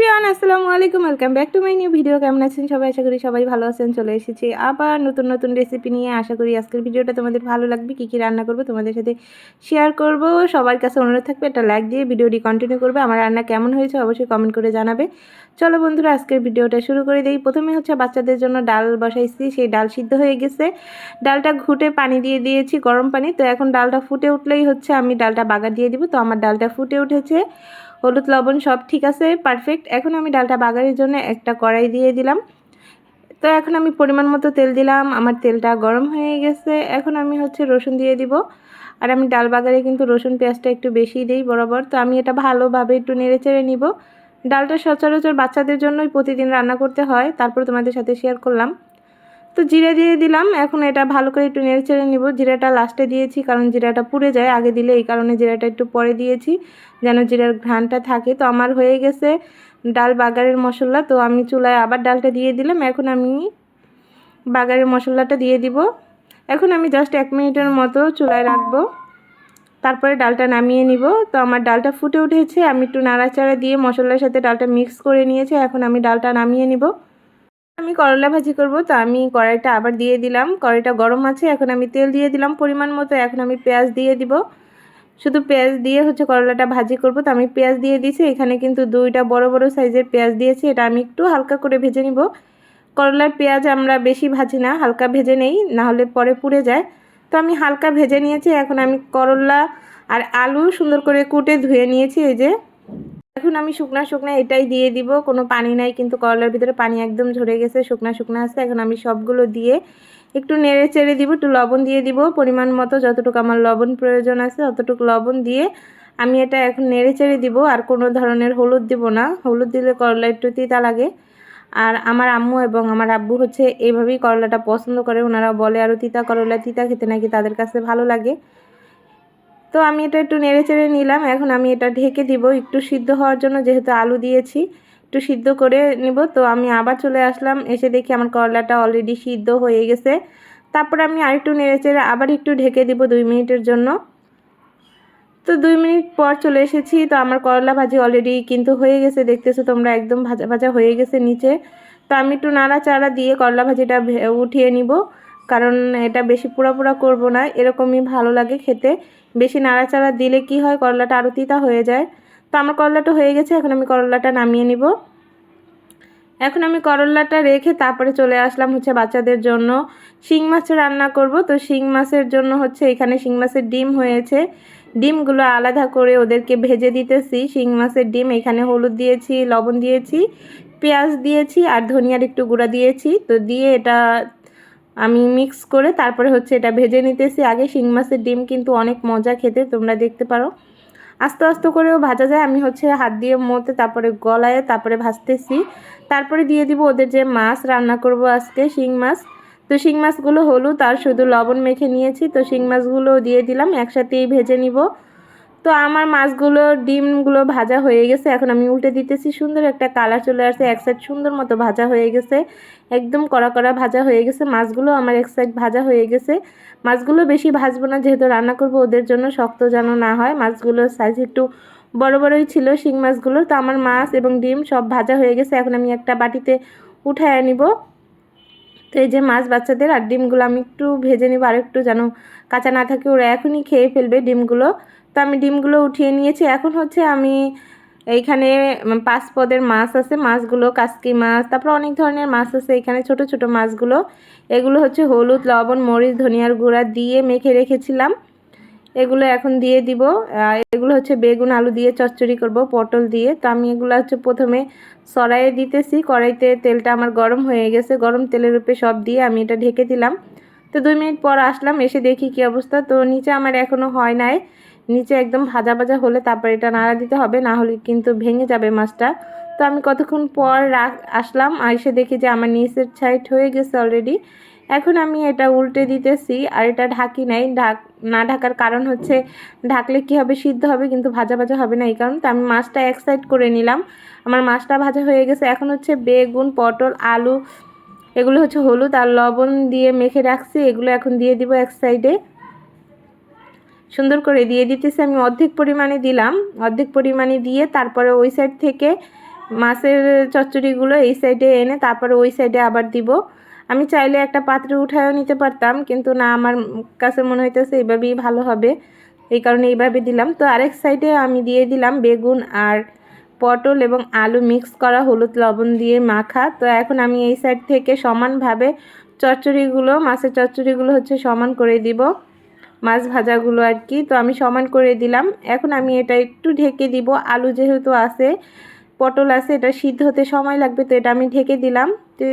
Everyone, আসসালামু আলাইকুম, welcome back to my new video. কেমন আছেন সবাই? আশা করি সবাই ভালো আছেন, চলে এসেছি আবার নতুন নতুন রেসিপি নিয়ে। আশা করি আজকের ভিডিওটা তোমাদের ভালো লাগবে, কী কী রান্না করব তোমাদের সাথে শেয়ার করব। সবার কাছে অনুরোধ থাকবে, একটা লাইক দিয়ে ভিডিওটি কন্টিনিউ করবে। আমার রান্না কেমন হয়েছে অবশ্যই কমেন্ট করে জানাবে। চলো বন্ধুরা, আজকের ভিডিওটা শুরু করে দিই। প্রথমে হচ্ছে বাচ্চাদের জন্য ডাল বসাইছি, সেই ডাল সিদ্ধ হয়ে গেছে। ডালটা ঘুটে পানি দিয়ে দিয়েছি গরম পানি। তো এখন ডালটা ফুটে উঠলেই হচ্ছে আমি ডালটা বাগা দিয়ে দিব। তো আমার ডালটা ফুটে উঠেছে। হলুদ লবণ সব ঠিক আছে পারফেক্ট এখন আমি ডালটা বাগারের জন্য একটা কড়াই দিয়ে দিলাম। তো এখন আমি পরিমাণ মতো তেল দিলাম, আমার তেলটা গরম হয়ে গেছে। এখন আমি হচ্ছে রসুন দিয়ে দিব। আর আমি ডাল বাগারে কিন্তু রসুন পেঁয়াজটা একটু বেশি দিই বরাবর, তো আমি এটা ভালোভাবে একটু নেড়ে চেড়ে নিব। ডালটা সচরাচর বাচ্চাদের জন্যই প্রতিদিন রান্না করতে হয়, তারপর তোমাদের সাথে শেয়ার করলাম। তো জিরে দিয়ে দিলাম। এখন এটা ভালো করে একটু নেড়ে চেড়ে নিব। জিরাটা লাস্টে দিয়েছি, কারণ জিরাটা পুড়ে যায়। আগে দিলে এই কারণে জিরাটা একটু পরে দিয়েছি, যেন জিরার ঘ্রাণটা থাকে। তো আমার হয়ে গেছে ডাল বাগারের মশলা। তো আমি চুলায় আবার ডালটা দিয়ে দিলাম। এখন আমি বাগারের মশলাটা দিয়ে দিব। এখন আমি জাস্ট এক মিনিটের মতো চুলায় রাখব। তারপরে ডালটা নামিয়ে নিব। তো আমার ডালটা ফুটে উঠেছে। আমি একটু নাড়াচাড়া দিয়ে মশলার সাথে ডালটা মিক্স করে নিয়েছি। এখন আমি ডালটা নামিয়ে নিব। আমি করলা ভাজি করব, তো আমি কড়াইটা আবার দিয়ে দিলাম। কড়াইটা গরম আছে, এখন আমি তেল দিয়ে দিলাম পরিমাণ মতো, এখন আমি পেঁয়াজ দিয়ে দিব। শুধু পেঁয়াজ দিয়ে হচ্ছে করলাটা ভাজি করব, তো আমি পেঁয়াজ দিয়ে দিয়েছি, এখানে কিন্তু দুইটা বড় বড় সাইজের পেঁয়াজ দিয়েছি, এটা আমি একটু হালকা করে ভেজে নিব। করলার পেঁয়াজ আমরা বেশি ভাজি না, হালকা ভেজে নেই নাহলে পরে পুড়ে যায়। তো আমি হালকা ভেজে নিয়েছি, এখন আমি করলা আর আলু সুন্দর করে কুটে ধুয়ে নিয়েছি, এই যে। এখন আমি শুকনা শুকনা এটাই দিয়ে দিব, কোনো পানি নাই কিন্তু করলার ভিতরে পানি একদম ঝরে গেছে, শুকনা শুকনা আছে, এখন আমি সবগুলো দিয়ে একটু নেড়ে চেড়ে দিব, একটু লবণ দিয়ে দিব, পরিমাণ মতো যতটুকু আমার লবণ প্রয়োজন আছে ততটুকু লবণ দিয়ে আমি এটা এখন নেড়ে চেড়ে দিব, আর কোনো ধরনের হলুদ দিব না, হলুদ দিলে করলা একটু তিতা লাগে। আর আমার আম্মু এবং আমার আব্বু হচ্ছে এইভাবেই করলাটা পছন্দ করে, ওনারা বলে আরও তিতা করলা, তিতা খেতে নাকি তাদের কাছে ভালো লাগে। তো আমি এটা একটু নেড়ে চেড়ে নিলাম। এখন আমি এটা ঢেকে দিব। একটু সিদ্ধ হওয়ার জন্য যেহেতু আলু দিয়েছি, একটু সিদ্ধ করে নিব। তো আমি আবার চলে আসলাম, এসে দেখি আমার করলাটা অলরেডি সিদ্ধ হয়ে গেছে। তারপর আমি আরেকটু নেড়ে চেড়ে আবার একটু ঢেকে দিব দুই মিনিটের জন্য। তো দুই মিনিট পর চলে এসেছি। তো আমার করলা ভাজি অলরেডি কিন্তু হয়ে গেছে। দেখতেছো তোমরা একদম ভাজা ভাজা হয়ে গেছে নিচে। তো আমি একটু নাড়াচাড়া দিয়ে করলা ভাজিটা উঠিয়ে নিব। কারণ এটা বেশি পোড়া পোড়া করব না। এরকমই ভালো লাগে খেতে। বেশি নাড়াচাড়া দিলে কি হয়? করলাটা আরও তিতা হয়ে যায়। তো আমার করলাটা হয়ে গেছে, এখন আমি করলাটা নামিয়ে নিব। এখন আমি করলাটা রেখে তারপরে চলে আসলাম হচ্ছে বাচ্চাদের জন্য শিং মাছ রান্না করব। তো শিং মাছের জন্য হচ্ছে এখানে শিং মাছের ডিম হয়েছে। ডিমগুলো আলাদা করে ওদেরকে ভেজে দিতেছি। শিং মাছের ডিম, এখানে হলুদ দিয়েছি, লবণ দিয়েছি, পেঁয়াজ দিয়েছি আর ধনিয়ার একটু গুঁড়া দিয়েছি। তো দিয়ে এটা আমি মিক্স করে তারপরে হচ্ছে এটা ভেজে নিতেছি। আগে শিং মাছের ডিম কিন্তু অনেক মজা খেতে, তোমরা দেখতে পারো। আস্তে আস্তে করেও ভাজা যায়। আমি হচ্ছে হাত দিয়ে মতে তারপরে গলায় তারপরে ভাজতেছি। তারপরে দিয়ে দিব ওদের যে মাছ, রান্না করব আজকে শিং মাছ। তো শিং মাছগুলো হলুদ আর শুধু লবণ মেখে নিয়েছি। তো শিং মাছগুলো দিয়ে দিলাম। একসাথেই ভেজে নিব। তো আমার মাছগুলো, ডিমগুলো ভাজা হয়ে গেছে। এখন আমি উল্টে দিতেছি, সুন্দর একটা কালার চলে আসছে। এক সাইড সুন্দর মতো ভাজা হয়ে গেছে। একদম কড়া কড়া ভাজা হয়ে গেছে। মাছগুলো আমার এক সাইড ভাজা হয়ে গেছে। মাছগুলো বেশি ভাজবো না, যেহেতু রান্না করব ওদের জন্য শক্ত যেন না হয়। মাছগুলোর সাইজ একটু বড় বড়ই ছিল শিং মাছগুলো। তো আমার মাছ এবং ডিম সব ভাজা হয়ে গেছে। এখন আমি একটা বাটিতে উঠায় নিব তো এই যে মাছ বাচ্চাদের আর ডিমগুলো আমি একটু ভেজে নিব। আর একটু যেন কাঁচা না থাকে, ওরা এখনই খেয়ে ফেলবে ডিমগুলো। তো আমি ডিমগুলো উঠিয়ে নিয়েছি। এখন হচ্ছে আমি এইখানে পাঁচ পদের মাছ আছে, মাছগুলো কাসকি মাছ, তারপর অনেক ধরনের মাছ আছে এখানে, ছোট ছোট মাছগুলো। এগুলো হচ্ছে হলুদ, লবণ, মরিচ, ধনিয়ার গুঁড়া দিয়ে মেখে রেখেছিলাম। এগুলো এখন দিয়ে দিব। এগুলো হচ্ছে বেগুন, আলু দিয়ে চচ্চড়ি করব, পটল দিয়ে। তো আমি এগুলো হচ্ছে প্রথমে সরাইয়ে দিতেছি। কড়াইতে তেলটা আমার গরম হয়ে গেছে। গরম তেলের উপরে সব দিয়ে আমি এটা ঢেকে দিলাম। তো দুই মিনিট পর আসলাম, এসে দেখি কি অবস্থা। তো নিচে আমার এখনও হয় নাই। নিচে একদম ভাজা ভাজা হলে তারপর এটা নাড়া দিতে হবে, না হলে কিন্তু ভেঙে যাবে মাছটা। তো আমি কতক্ষণ পর রাখ আসলাম এসে দেখি যে আমার নিচের সাইড হয়ে গেছে অলরেডি এখন আমি এটা উল্টে দিতেছি, আর এটা ঢাকি নাই। ঢাক না ঢাকার কারণ হচ্ছে ঢাকলে কি হবে, সিদ্ধ হবে, কিন্তু ভাজা ভাজা হবে না এই কারণ। তো আমি মাছটা এক সাইড করে নিলাম। আমার মাছটা ভাজা হয়ে গেছে। এখন হচ্ছে বেগুন, পটল, আলু, এগুলো হচ্ছে হলুদ আর লবণ দিয়ে মেখে রাখছি। এগুলো এখন দিয়ে দিব এক সাইডে সুন্দর করে দিয়ে দিতেছি। আমি অর্ধেক পরিমাণে দিলাম। অর্ধেক পরিমাণে দিয়ে তারপরে ওই সাইড থেকে মাছের চচ্চড়িগুলো এই সাইডে এনে তারপরে ওই সাইডে আবার দিব। আমি চাইলে একটা পাত্রে উঠায়ও নিতে পারতাম, কিন্তু না, আমার কাছে মনে হইতেছে এইভাবেই ভালো হবে। এই কারণে এইভাবে দিলাম। তো আরেক সাইডে আমি দিয়ে দিলাম বেগুন আর পটল এবং আলু মিক্স করা হলুদ লবণ দিয়ে মাখা। তো এখন আমি এই সাইড থেকে সমানভাবে চচ্চড়িগুলো, মাছের চচ্চড়িগুলো হচ্ছে সমান করে দিব। মাছ ভাজাগুলো আর কি, তো আমি সমান করে দিলাম। এখন আমি এটা একটু ঢেকে দিব। আলু যেহেতু আছে, পটল আছে, এটা সিদ্ধ হতে সময় লাগবে, তো এটা আমি ঢেকে দিলাম। তো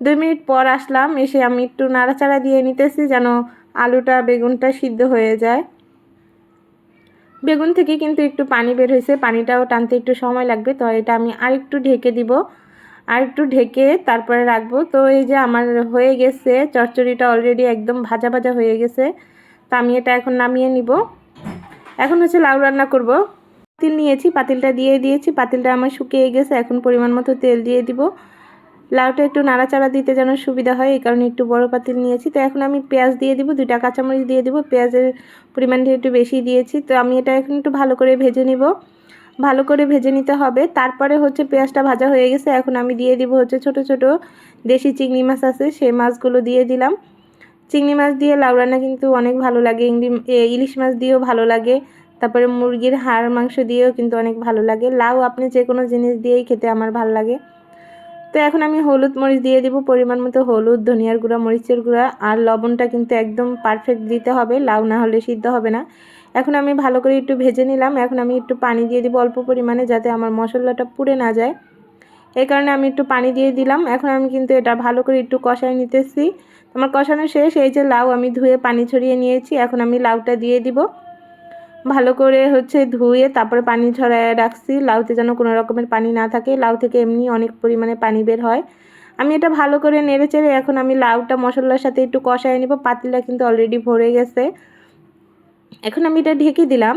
দুই মিনিট পর আসলাম, এসে আমি একটু নাড়াচাড়া দিয়ে নিতেছি যেন আলুটা, বেগুনটা সিদ্ধ হয়ে যায়। বেগুন থেকে কিন্তু একটু পানি বের হয়েছে, পানিটাও টানতে একটু সময় লাগবে, তো এটা আমি আরেকটু ঢেকে দিব। আর একটু ঢেকে তারপরে রাখব। তো এই যে আমার হয়ে গেছে, চচ্চড়িটা অলরেডি একদম ভাজা ভাজা হয়ে গেছে। আমি এটা এখন নামিয়ে নিব। এখন হচ্ছে লাউ রান্না করব। পাতিল নিয়েছি, পাতিলটা দিয়ে দিয়েছি। পাতিলটা আমার শুকিয়ে গেছে, এখন পরিমাণ মতো তেল দিয়ে দিব। লাউটা একটু নাড়াচাড়া দিতে যেন সুবিধা হয়, এই কারণে একটু বড় পাতিল নিয়েছি। তো এখন আমি পেঁয়াজ দিয়ে দিব, দুইটা কাঁচামরিচ দিয়ে দিব। পেঁয়াজের পরিমাণটা একটু বেশি দিয়েছি, তো আমি এটা এখন একটু ভালো করে ভেজে নিব। ভালো করে ভেজে নিতে হবে। তারপরে হচ্ছে পেঁয়াজটা ভাজা হয়ে গেছে, এখন আমি দিয়ে দিব হচ্ছে ছোট ছোট দেশি চিংড়ি মাছ আছে, সেই মাছগুলো দিয়ে দিলাম। চিংড়ি মাছ দিয়ে লাউ রান্না কিন্তু অনেক ভালো লাগে ইংলি ইলিশ মাছ দিয়েও ভালো লাগে, তারপরে মুরগির হাড়, মাংস দিয়েও কিন্তু অনেক ভালো লাগে। লাউ আপনি যে কোনো জিনিস দিয়েই খেতে আমার ভালো লাগে। তো এখন আমি হলুদ মরিচ দিয়ে দিব, পরিমাণ মতো হলুদ, ধনিয়ার গুঁড়া, মরিচের গুঁড়া, আর লবণটা কিন্তু একদম পারফেক্ট দিতে হবে, লাউ না হলে সিদ্ধ হবে না। এখন আমি ভালো করে একটু ভেজে নিলাম, এখন আমি একটু পানি দিয়ে দিব অল্প পরিমাণে যাতে আমার মশলাটা পুড়ে না যায়। এই কারণে আমি একটু পানি দিয়ে দিলাম, এখন আমি কিন্তু এটা ভালো করে একটু কষায় নিতেছি। আমার কষানো শেষ, এই যে লাউ আমি ধুয়ে পানি ছড়িয়ে নিয়েছি, এখন আমি লাউটা দিয়ে দিব। ভালো করে হচ্ছে ধুয়ে তারপরে পানি ছড়ায় রাখছি, লাউতে যেন কোনো রকমের পানি না থাকে, লাউ থেকে এমনি অনেক পরিমাণে পানি বের হয়। আমি এটা ভালো করে নেড়ে চেড়ে এখন আমি লাউটা মশলার সাথে একটু কষায় নিব, পাতিলা কিন্তু অলরেডি ভরে গেছে। এখন আমি এটা ঢেকে দিলাম।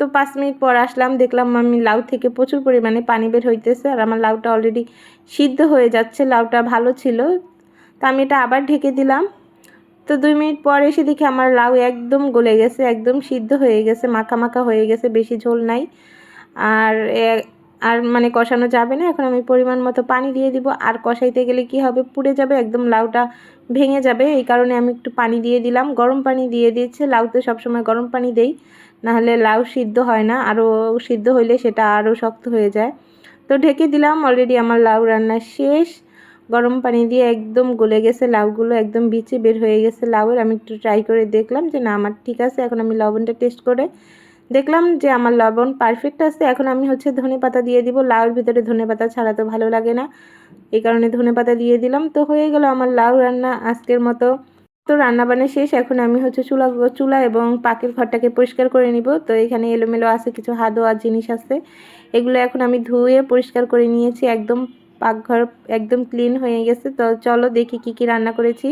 তো পাঁচ মিনিট পর আসলাম, দেখলাম আমি লাউ থেকে প্রচুর পরিমাণে পানি বের হইতেছে, আর আমার লাউটা অলরেডি সিদ্ধ হয়ে যাচ্ছে, লাউটা ভালো ছিল। তো আমি এটা আবার ঢেকে দিলাম। তো দুই মিনিট পর এসে দেখি আমার লাউ একদম গলে গেছে, একদম সিদ্ধ হয়ে গেছে, মাখা মাখা হয়ে গেছে, বেশি ঝোল নাই। আর আর মানে কষানো যাবে না, এখন আমি পরিমাণ মতো পানি দিয়ে দিব। আর কষাইতে গেলে কি হবে, পুড়ে যাবে, একদম লাউটা ভেঙে যাবে। এই কারণে আমি একটু পানি দিয়ে দিলাম। গরম পানি দিয়ে দিয়েছে লাউতে সবসময় গরম পানি দেই, নাহলে লাউ সিদ্ধ হয় না। আরও সিদ্ধ হইলে সেটা আরও শক্ত হয়ে যায়। তো ঢেকে দিলাম অলরেডি আমার লাউ রান্না শেষ। গরম পানি দিয়ে একদম গলে গেছে, লাউগুলো একদম বিচে বের হয়ে গেছে লাউয়ের। আমি একটু ট্রাই করে দেখলাম যে, না, আমার ঠিক আছে, এখন আমি লবণটা টেস্ট করে দেখলাম যে, আমার লবণ পারফেক্ট আছে। এখন আমি হচ্ছে ধনে পাতা দিয়ে দিব। লাউয়ের ভিতরে ধনে পাতা ছাড়া তো ভালো লাগে না। এই কারণে ধনে পাতা দিয়ে দিলাম। তো হয়ে গেল আমার লাউ রান্না আজকের মতো। তো রান্না বান্না শেষ। এখন আমি হচ্ছে চুলা চুলা এবং পাখির ঘরটাকে পরিষ্কার করে নিব। তো এখানে এলোমেলো আছে, কিছু হাদোয়ার জিনিস আছে। এগুলো এখন আমি ধুয়ে পরিষ্কার করে নিয়েছি একদম পাকঘর একদম ক্লিন হয়ে গেছে। তো চলো দেখি কি কি রান্না করেছি।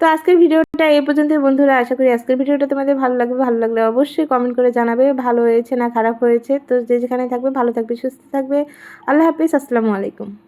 তো আজকের ভিডিওটা এ পর্যন্ত বন্ধুরা। আশা করি আজকের ভিডিওটা তোমাদের ভালো লাগবে। ভালো লাগলে অবশ্যই কমেন্ট করে জানাবে, ভালো হয়েছে না খারাপ হয়েছে। তো যে যেখানে থাকবে, ভালো থাকবে, সুস্থ থাকবে। আল্লাহ হাফিজ। আসসালামু আলাইকুম।